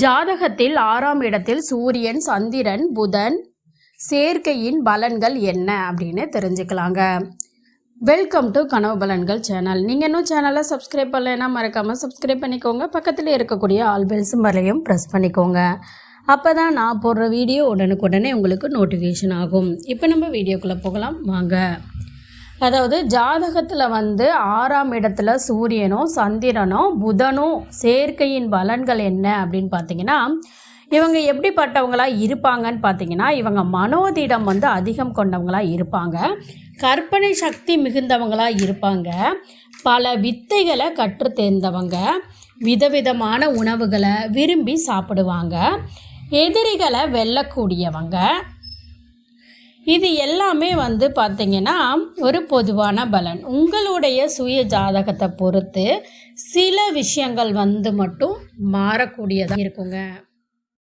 ஜாதகத்தில் ஆறாம் இடத்தில் சூரியன் சந்திரன் புதன் சேர்க்கையின் பலன்கள் என்ன அப்படின்னு தெரிஞ்சுக்கலாங்க. வெல்கம் டு கனவு பலன்கள் சேனல் நீங்கள் இன்னும் சேனலை சப்ஸ்கிரைப் பண்ணலைன்னா மறக்காமல் சப்ஸ்கிரைப் பண்ணிக்கோங்க. பக்கத்தில் இருக்கக்கூடிய ஆல் பெல்ஸ் மலையும் ப்ரெஸ் பண்ணிக்கோங்க. அப்போ தான் நான் போடுற வீடியோ உடனுக்குடனே உங்களுக்கு நோட்டிஃபிகேஷன் ஆகும். இப்போ நம்ம வீடியோக்குள்ளே போகலாம். வாங்க. அதாவது ஜாதகத்தில் வந்து ஆறாம் இடத்துல சூரியனும் சந்திரனும் புதனும் சேர்க்கையின் பலன்கள் என்ன அப்படின்னு பார்த்தீங்கன்னா இவங்க எப்படிப்பட்டவங்களாக இருப்பாங்கன்னு பார்த்தீங்கன்னா இவங்க மனோதிடம் வந்து அதிகம் கொண்டவங்களாக இருப்பாங்க. கற்பனை சக்தி மிகுந்தவங்களாக இருப்பாங்க. பல வித்தைகளை கற்று தேர்ந்தவங்க விதவிதமான உணவுகளை விரும்பி சாப்பிடுவாங்க. எதிரிகளை வெல்லக்கூடியவங்க. இது எல்லாமே வந்து பார்த்தீங்கன்னா ஒரு பொதுவான பலன். உங்களுடைய சுய ஜாதகத்தை பொறுத்து சில விஷயங்கள் வந்து மட்டும் மாறக்கூடியதாக இருக்குங்க.